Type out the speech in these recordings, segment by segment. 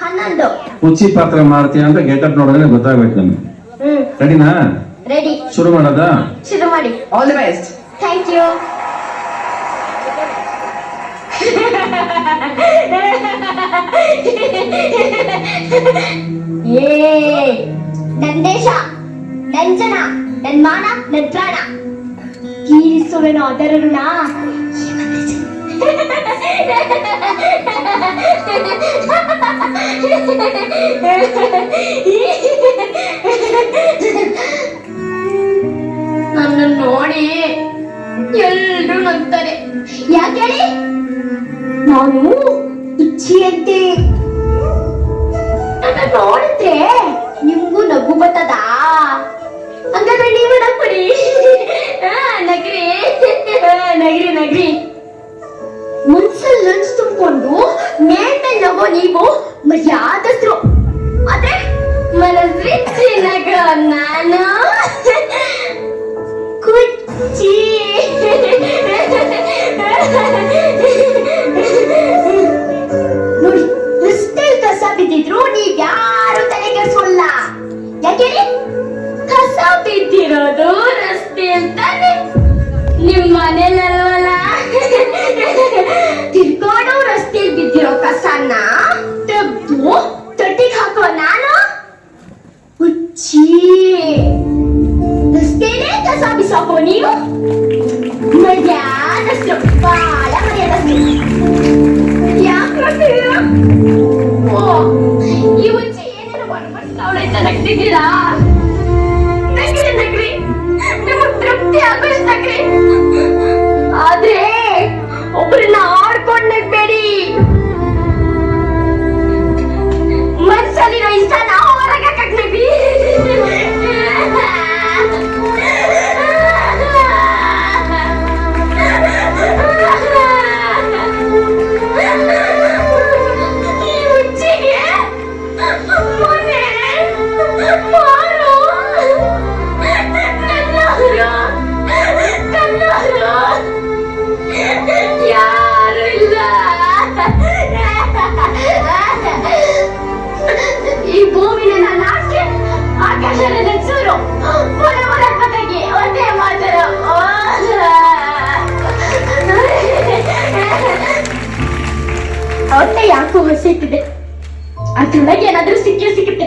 ಹನ್ನೊಂದು. ಕುಚ್ಚಿ ಪಾತ್ರ ಮಾಡ್ತೀಯ ಅಂತ ಗೆಟಪ್ ನೋಡಿದ್ರೆ ಗೊತ್ತಾಗ್ಬೇಕು ನಮ್ಗೆ ಹ್ಮ್. ರೆಡಿನಾ ರೆಡಿ ಶುರು ಮಾಡೋದಾ? ಶುರು ಮಾಡಿ. All the best thank you ಏ ನನ್ ದೇಶ ನನ್ ಜನ ನನ್ ಮಾನ ನನ್ ಪ್ರಾಣ. ತೀರಿಸುವೆನು ಅದರ ಋಣ ನನ್ನ ನೋಡಿ ಎಲ್ರು ನಂತಾರೆ ಯಾಕೆ ನಾನು ಇಚ್ಛೆಯಂತೆ. ನನ್ನ ನೋಡಿದ್ರೆ ನಿಮ್ಗೂ ನಗು ಬರ್ತದ ನಾನು ಹಸಿಟ್ಟಿದೆ ಅದ್ರೊಳಗೆ ಏನಾದ್ರೂ ಸಿಕ್ಕೇ ಸಿಗುತ್ತೆ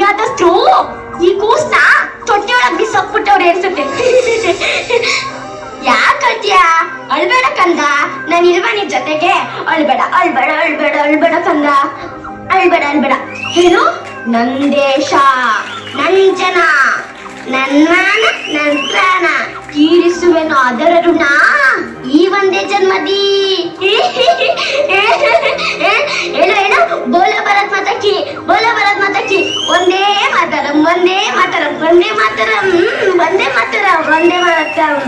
ಯಾರು ಮರ್ಯಾದಸ್ಥರು ಈ ಕೂಸ್ನ ತೊಟ್ಟಿಯೊಳಗ್ ಬಿಸಾಕ್ಬಿಟ್ಟವ್ರೆ ಅನ್ಸುತ್ತೆ. ಯಾಕತ್ಯ ಅಳ್ಬೇಡ ಕಂದ. ನಾನು ಇಲ್ವ ನಿನ್ ಜೊತೆಗೆ ಅಳ್ಬೇಡ ಅಳ್ಬೇಡ ಅಳ್ಬೇಡ ಅಳ್ಬೇಡ ಕಂದ. ಅಳ್ಬೇಡ ಅಳ್ಬೇಡ. ಏನು? ನನ್ ದೇಶ, ನನ್ ಜನ ನನ್ನ ನನ್ ಪ್ರಾಣ. ತೀರಿಸುವೆನು ಅದರ ಋಣ. ಈ ಒಂದೇ ಜನ್ಮದಿ. ಹೇಳು ಹೇಳು. ಬೋಲ ಭರತ್ ಮಾತಕ್ಕಿ ಬೋಲ ಭರತ್ ಮಾತಕ್ಕಿ ಒಂದೇ ಮಾತರಂ ಒಂದೇ ಮಾತರಂ ಒಂದೇ ಮಾತರಂ ಒಂದೇ ಮಾತರಂ ಒಂದೇ ಮಾತರಂ.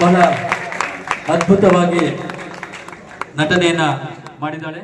ಬಹಳ ಅದ್ಭುತವಾಗಿ ನಟನೆಯನ್ನ ಮಾಡಿದ್ದಾಳೆ.